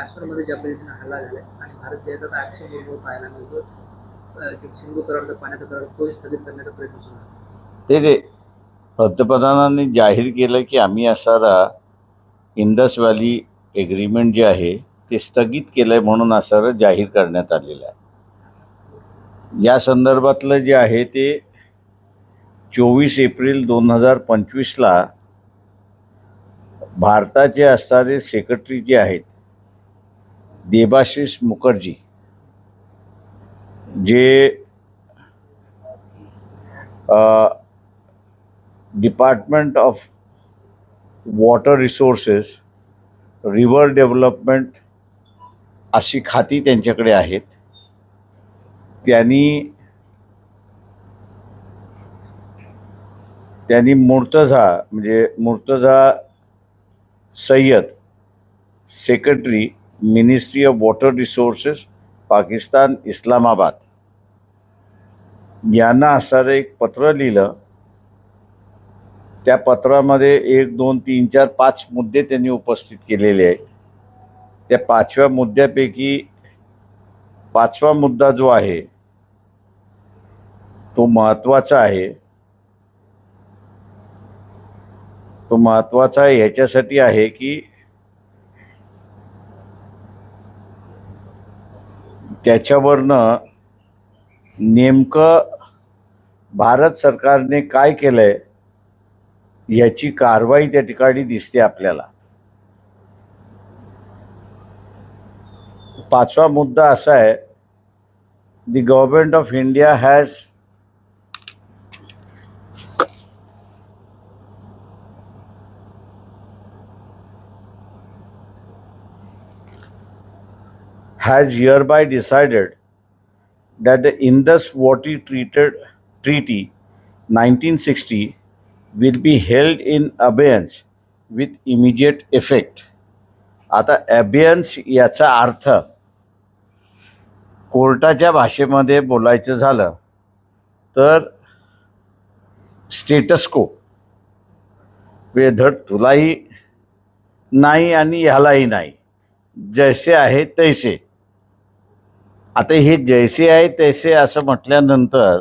काश्मीरमध्ये ज्या पद्धतीने हल्ला झालाय आणि भारत देशात ऍक्शन बरोबर पाहायला मिळतो सिंधू करार पाण्याचा करार तो स्थगित करण्याचा प्रयत्न सुरू आहे. ते ते पंतप्रधानांनी जाहीर केलं की आम्ही असारा इंदस व्हॅली एग्रीमेंट जे आहे ते स्थगित केलं आहे म्हणून असारा जाहीर करण्यात आलेलं आहे. या संदर्भातलं जे आहे ते चोवीस एप्रिल दोन हजार पंचवीसला भारताचे असणारे सेक्रेटरी जे आहेत देबाशिष मुखर्जी जे department of water resources river development अशी खाती त्यांच्याकडे आहेत. त्यांनी त्यांनी मुर्तझा म्हणजे Murtaza Syed secretary ministry of water resources Pakistan Islamabad यांना असणारं एक पत्र लिहिलं. त्या पत्रामध्ये एक दोन तीन चार पाच मुद्दे त्यांनी उपस्थित केलेले आहेत. त्या पाचव्या मुद्द्यापैकी पाचवा मुद्दा जो आहे तो महत्त्वाचा आहे. तो महत्त्वाचा ह्याच्यासाठी आहे की त्याच्यावरनं नेमकं भारत सरकारने काय केलं आहे याची कारवाई त्या ठिकाणी दिसते आपल्याला. पाचवा मुद्दा असा आहे the government of India has has hereby decided that the Indus Water Treated Treaty 1960 will be held in abeyance with immediate effect. आता अबियन्स याचा अर्थ कोर्टाच्या भाषेमध्ये बोलायचं झालं तर स्टेटस्को वेधड तुलाही नाही आणि ह्यालाही नाही जसे आहे तैसे आता हे जैसे आहे तैसे असं म्हटल्यानंतर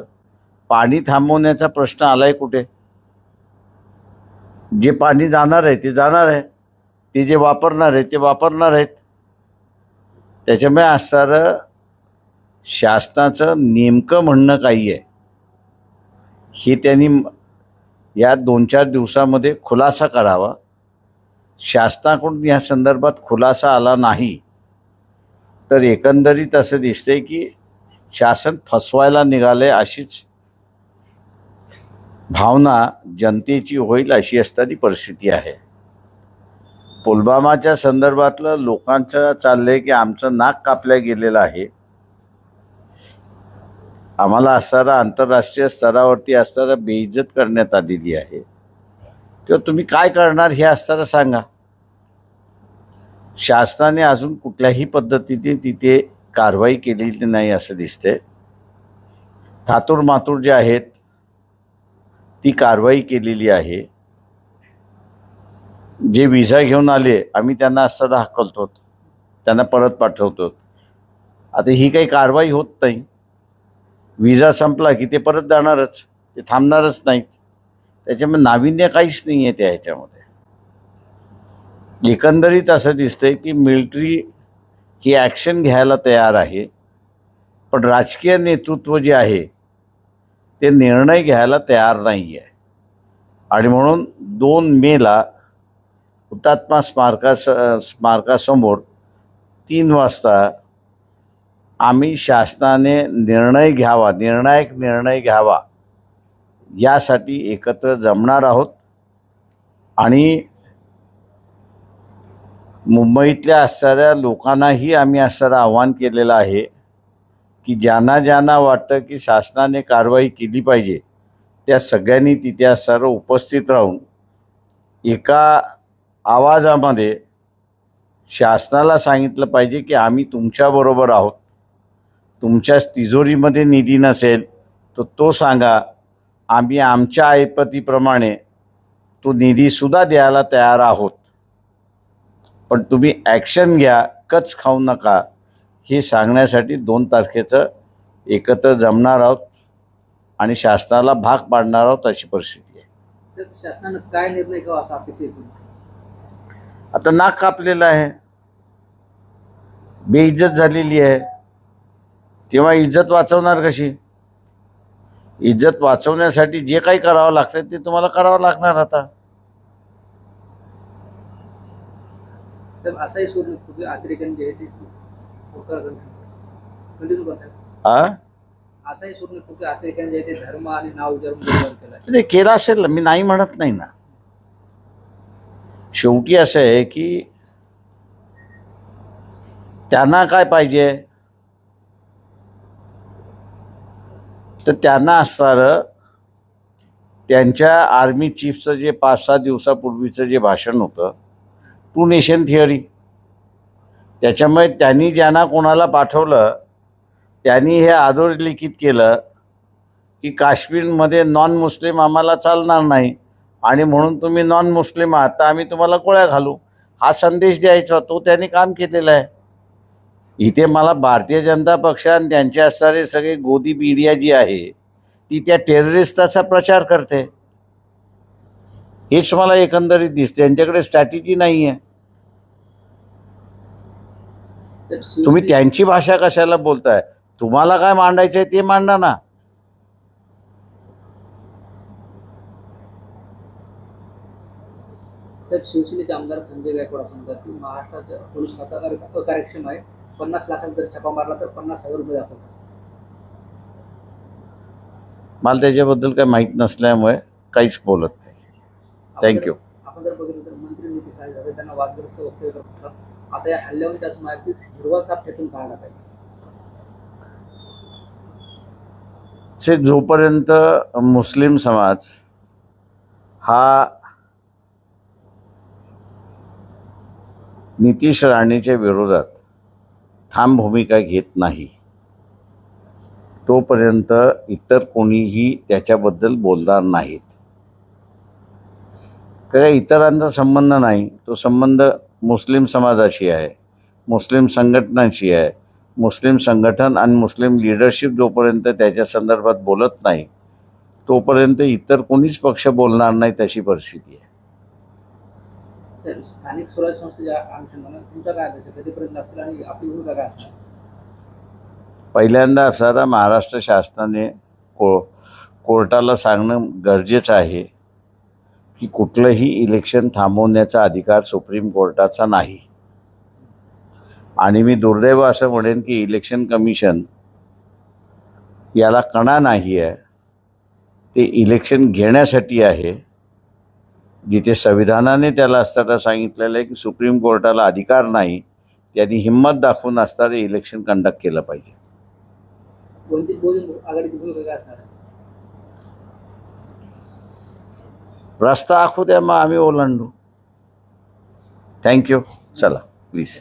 पाणी थांबवण्याचा प्रश्न आलाय कुठे? जे पाणी जाणार आहे ते जाणार आहे. ते जे वापरणार आहे ते वापरणार आहेत. त्याच्यामुळे असणारं शासनाचं नेमकं म्हणणं काही आहे. हे त्यांनी या दोन चार दिवसामध्ये खुलासा करावा. शासनाकडून या संदर्भात खुलासा आला नाही. तर एकंदरीत असं दिसतंय की शासन फसवायला निघाले अशीच भावना जनतेची होईल अशी असताना परिस्थिती आहे. पुलवामाच्या संदर्भातलं लोकांचं चाललंय की आमचं नाक कापलं गेलेलं आहे. आम्हाला असणारा आंतरराष्ट्रीय स्तरावरती असणारा बेइज्जत करण्यात आलेली आहे. तेव्हा तुम्ही काय करणार हे असताना सांगा. शासनाने अजून कुठल्याही पद्धतीने तिथे कारवाई केलेली नाही असं दिसतंय. थातूर मातूर जे आहेत ती कारवाई केलेली आहे. जे विजा घेऊन आले आम्ही त्यांना असताना हकलतो त्यांना परत पाठवतो आता ही काही कारवाई होत नाही. विजा संपला की ते परत जाणारच ते थांबणारच नाहीत. त्याच्यामुळे नाविन्य काहीच नाही आहे त्या ह्याच्यामध्ये. एकंदरीत असं दिसतंय की मिलिटरी ही ॲक्शन घ्यायला तयार आहे. पण राजकीय नेतृत्व जे आहे ते निर्णय घ्यायला तयार नाही आहे आणि म्हणून दोन मेला हुतात्मा स्मारकास स्मारकासमोर तीन वाजता आम्ही शासनाने निर्णय घ्यावा निर्णायक निर्णय घ्यावा यासाठी एकत्र जमणार आहोत. आणि मुंबईतल्या असणाऱ्या लोकांनाही आम्ही असणारं आव्हान केलेलं आहे की ज्यांना ज्यांना वाटतं की शासनाने कारवाई केली पाहिजे त्या सगळ्यांनी तिथे असणारं उपस्थित राहून एका आवाजामध्ये शासनाला सांगितलं पाहिजे की आम्ही तुमच्याबरोबर आहोत. तुमच्या तिजोरीमध्ये निधी नसेल तर तो सांगा. आम्ही आमच्या ऐपतीप्रमाणे तो निधीसुद्धा द्यायला तयार आहोत. पण तुम्ही ॲक्शन घ्या कच खाऊ नका. हे सांगण्यासाठी दोन तारखेचं एकत्र जमणार आहोत आणि शासनाला भाग पाडणार आहोत अशी परिस्थिती आहे. तर शासनानं काय निर्णय घ्यावा असं अपेक्षा आहे तुमची? आता नाक कापलेलं आहे. बेइज्जत झालेली आहे. तेव्हा इज्जत वाचवणार कशी? इज्जत वाचवण्यासाठी जे काही करावं लागतं ते तुम्हाला करावं लागणार आता. असाही जे ते कंटिन्यू करतात. असाही जे ते धर्म आणि नाव केलं असेल मी नाही म्हणत नाही ना. शेवटी असं आहे की त्यांना काय पाहिजे? तर त्यांना असणारं त्यांच्या आर्मी चीफचं जे पाच सहा दिवसापूर्वीचं जे भाषण होतं टू नेशन थिअरी. त्याच्यामुळे त्यांनी ज्यांना कोणाला पाठवलं त्यांनी हे अधोरेखित केलं की काश्मीरमध्ये नॉन मुस्लिम आम्हाला चालणार नाही आणि म्हणून तुम्ही नॉन मुस्लिम आहात तर आम्ही तुम्हाला गोळ्या घालू. हा संदेश द्यायचा तो त्यांनी काम केलेला आहे. इथे मला भारतीय जनता पक्ष आणि त्यांचे असणारे सगळे गोदी मीडिया जी आहे ती त्या टेररिस्टाचा प्रचार करते. हेच मला एकंदरीत दिसते त्यांच्याकडे स्ट्रॅटेजी नाही आहे तर तुम्ही त्यांची भाषा कशाला बोलताय? तुम्हाला काय मांडायचं आहे ते मांडा ना. शिवसेनेचे आमदार संजय गायकवाड असं म्हणतात की महाराष्ट्राचं पोलीस अकार्यक्षम आहे. पन्नास लाखांचा जर छापा मारला तर पन्नास हजार रुपये दाखवतात. मला त्याच्याबद्दल काही माहीत नसल्यामुळे काहीच बोलत नाही. थँक्यू आपण जर बघितलं तर मंत्री निती साहेब झाले त्यांना वादग्रस्त वक्तव्य करत असतात आता या हल्ल्यावर त्याच माहिती हिरवा साप ठेचून काढला पाहिजे से जोपर्यंत मुस्लिम समाज हा नितीश राणेच्या विरोधात ठाम भूमिका घेत नाही तोपर्यंत इतर कोणीही त्याच्याबद्दल बोलणार नाहीत. काय इतरांचा संबंध नाही तो संबंध मुस्लिम समाजाशी आहे मुस्लिम संघटनांशी आहे. मुस्लिम संघटन आणि मुस्लिम लिडरशिप जोपर्यंत त्याच्या संदर्भात बोलत नाही तोपर्यंत इतर कोणीच पक्ष बोलणार नाही तशी परिस्थिती आहे. स्थानिक स्वराज्य संस्थेच्या पहिल्यांदा असणारा महाराष्ट्र शासनाने को कोर्टाला सांगणं गरजेचं आहे. की कुठलंही इलेक्शन थांबवण्याचा अधिकार सुप्रीम कोर्टाचा नाही. आणि मी दुर्दैव असं म्हणेन की इलेक्शन कमिशन याला कणा नाही आहे. ते इलेक्शन घेण्यासाठी आहे. जिथे संविधानाने त्याला असताना सांगितलेलं आहे की सुप्रीम कोर्टाला अधिकार नाही त्यांनी हिंमत दाखवून असताना इलेक्शन कंडक्ट केलं पाहिजे. कोणती आघाडीची भूमिका काय असणार? रस्ता आखू द्या मग आम्ही ओलांडू. थँक्यू चला प्लीज